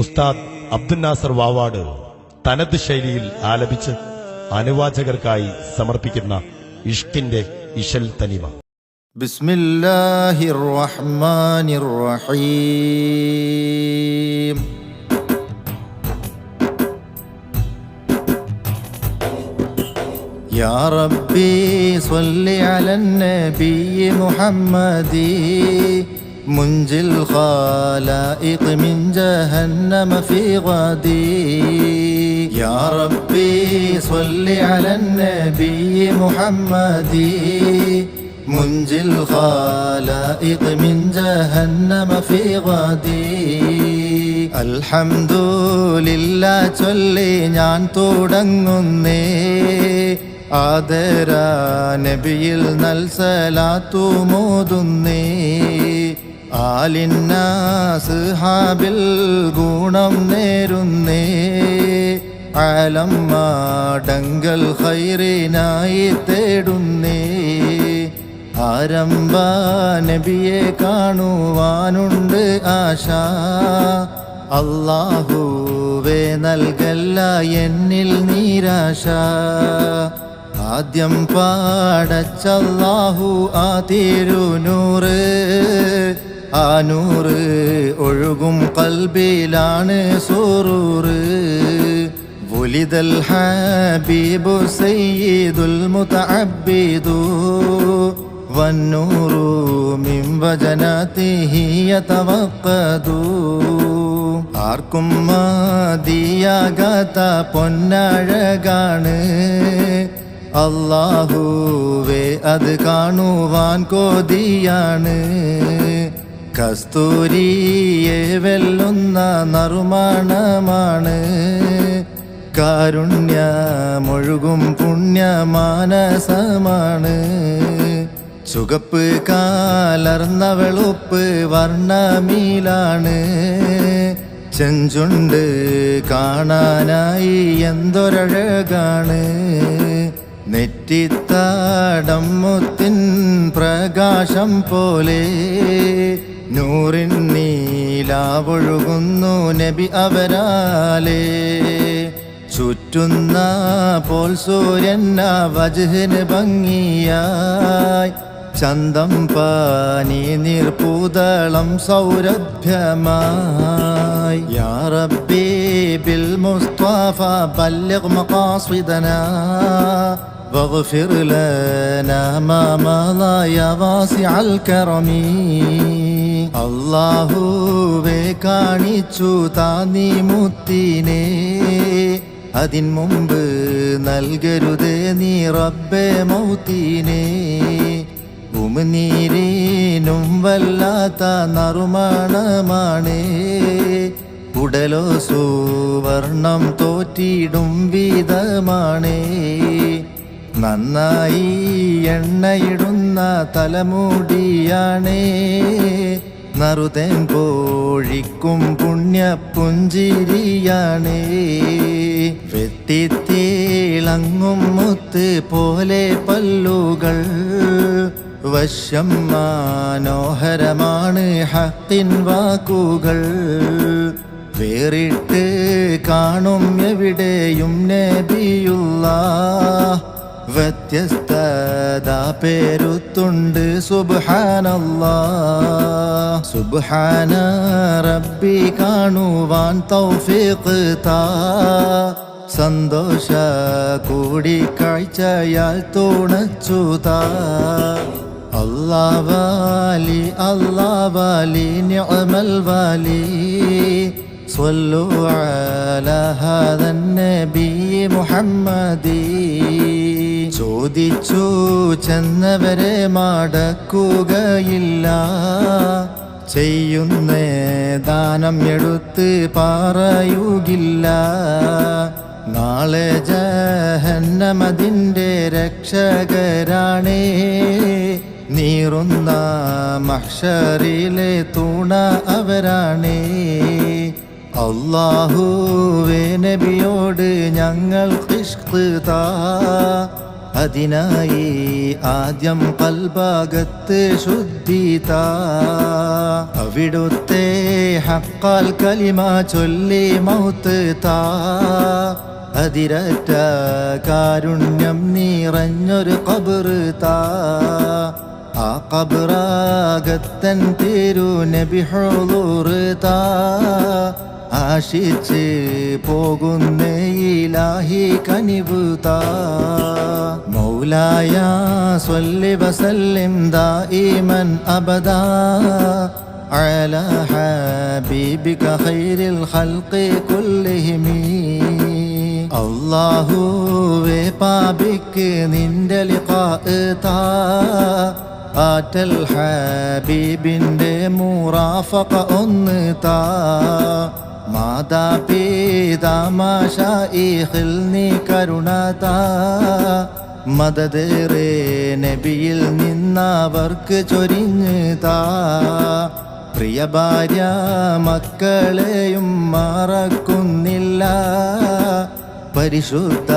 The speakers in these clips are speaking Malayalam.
ഉസ്താദ് അബ്ദുൽ നാസർ വാവാട് തനത് ശൈലിയിൽ ആലപിച്ച് അനുവാചകർക്കായി സമർപ്പിക്കുന്ന ഇഷ്കിന്റെ ഇശൽ തനിമ بسم الله الرحمن الرحيم يا ربي صل على النبي محمد منجي الخلائق من جهنم في غدي يا ربي صل على النبي محمد منجي الخلائق من جهنم في غدي അൽഹംദുലില്ല ചൊല്ലി ഞാൻ തുടങ്ങുന്നേ ആദര നബിയിൽ നൽസലാത്തു മോതുന്നേ ആലിന്നാസ് ഹാബിൽ ഗുണം നേരുന്നേ. ആലം ഹൈറിനായി തേടുന്നേ. ആരംഭ നബിയെ കാണുവാനുണ്ട് ആശ. അള്ളാഹുവേ നൽകല്ല എന്നിൽ നിരാശ. ആദ്യം പാടച്ചല്ലാഹു ആ തിരുനൂറ്. ആ നൂറ് ഒഴുകും കൽബിലാണ് സൂറൂറ് ولد الحبيب سيد المتعبد والنور من وجناته يتوقد ആർക്കും മതിയാകാത്ത പൊന്നഴകാണ് അള്ളാഹുവേ അത് കാണുവാൻ കൊതിയാണ് കസ്തൂരിയെ വെല്ലുന്ന നറുമണമാണ്. കാരുണ്യമൊഴുകും പുണ്യമാനസമാണ്. ചുകപ്പ് കാലർന്ന വെളുപ്പ് വർണമീലാണ്. ചെഞ്ചുണ്ട് കാണാനായി എന്തൊരഴകാണ്. നെറ്റിത്താടം മുത്തിൻ പ്രകാശം പോലെ നൂറിൻ നീലാവൊഴുകുന്നു നബി അവരാലേ. ചുറ്റുന്ന പോൽ സൂര്യൻ വജുഹിന് ഭംഗിയായി. ചന്തം പാനി നീർപ്പൂതളം സൗരഭ്യമായി. യാ റബ്ബി ബിൽ മുസ്തഫ ബല്ലിഗ് മഖാസിദനാ واغفر لنا ما مضى يا واسع الكرم അള്ളാഹുവേ കാണിച്ചു താന്നി മുത്തിനെ അതിൻ മുമ്പ് നൽകരുതേ നീ റബ്ബേ മൗത്തിനെ ഉമിനീരീനും വല്ലാത്ത നറുമണമാണ് ഉടലോ സുവർണം തോറ്റിടും വിധമാണേ. നന്നായി എണ്ണയിടുന്ന തലമുടിയാണേ. നറുതേൻ പോഴിക്കും പുണ്യപുഞ്ചിരിയാണേ. വെട്ടിത്തേളങ്ങും മുത്ത് പോലെ പല്ലുകൾ വശ്യം മനോഹരമാണ് ഹത്തിൻ വാക്കുകൾ. വേറിട്ട് കാണും എവിടെയും നബിയുള്ള. വ്യത്യസ്തത പേരുത്തുണ്ട് സുബ്ഹാനല്ലാ. സുബ്ഹാന റബ്ബി കാണുവാൻ തൗഫീഖ് താ. സന്തോഷ കൂടിക്കാഴ്ചയാൽ കാഴ്ചയാൽ അല്ലാവാലി അല്ലാവാലി അല്ലാ വാലി. അല്ലാ വാലി നിഅമൽ വാലി صلوا على هذا النبي محمد ചോദിച്ചു ചെന്നവരെ മടക്കുകയില്ല ചെയ്യുന്ന ദാനം എടുത്ത് പറയുകില്ല നാളെ ജഹന്നമതിൻ്റെ രക്ഷകരാണേ നീറുന്ന മഹ്ഷറിലെ തൂണ അവരാണേ അള്ളാഹുവേ നബിയോട് ഞങ്ങൾ താ. അതിനായി ആദ്യം പൽഭാഗത്ത് ശുദ്ധിത അവിടുത്തെ ഹക്കാൽ കലിമ ചൊല്ലി മൗത്ത് താ. അതിരറ്റ കാരുണ്യം നിറഞ്ഞൊരു കബറ് താ. ആ കബറാകത്തൻ തിരു നബി താ. ആശിച്ച് പോകുന്ന ഇലാഹി കനിവ് താ മൗലായ സ്വല്ലി വസല്ലിം ദായിമൻ അബദാ على حبيبك خير الخلق كلهم അള്ളാഹുവേ പാപിക്ക് നിന്റെ ലിഖാ താ ആറ്റൽ ഹബീബിന്റെ മൂറാഫക ഒന്ന് താ മാതാ പിതാമാശ ഈഹിൽ മതതേറെ നബിയിൽ നിന്നവർക്ക് ചൊരിഞ്ഞതാ. പ്രിയ ഭാര്യ മക്കളെയും മറക്കുന്നില്ല. പരിശുദ്ധ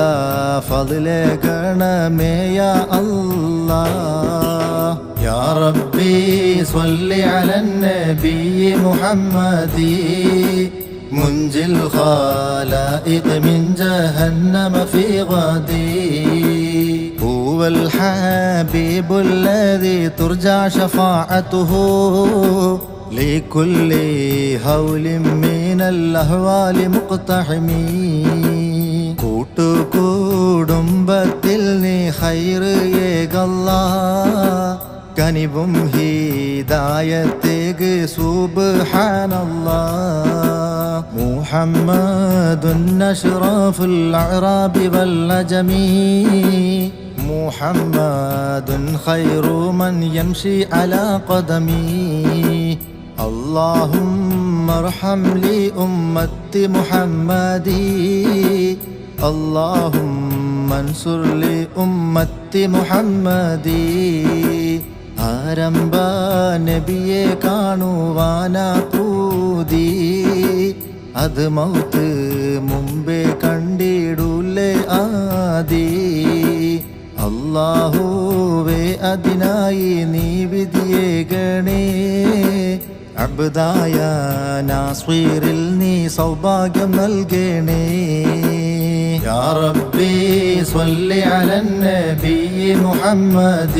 ഫതിലെ ഗണമേയ അല്ല. يا സ്വല്ലി صل على النبي منجي الخلائق من جهنم في غدي هو الحبيب الذي ترجى شفاعته لكل هول من الأهوال مقتحمي കൂട്ടുകൂടുംബത്തിൽ നീ ഹൈറ് ഏകല്ല കനിവും ഹീദായത്തേക്ക് സുബ്ഹാനല്ലാ മുഹമ്മദുൻ അഷ്റഫുൽ അഅറാബി വൽ അജമീ محمد خير من يمشي على قدمي اللهم ارحم لي أمة محمد اللهم انصر لي أمة محمد ആരംഭ നബിയെ കാണുവാനാ പൂതി അത് മൗത്ത് മുമ്പേ കണ്ടിടൂലേ ആദി അള്ളാഹുവേ അതിനായി നീ വിധിയെ ഗണേ അബ്ദായ നാസ്വീറിൽ നീ സൗഭാഗ്യം നൽകണേ يا ربي صل على النبي محمد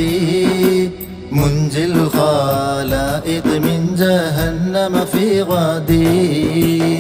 منجي الخلائق من جهنم في غدي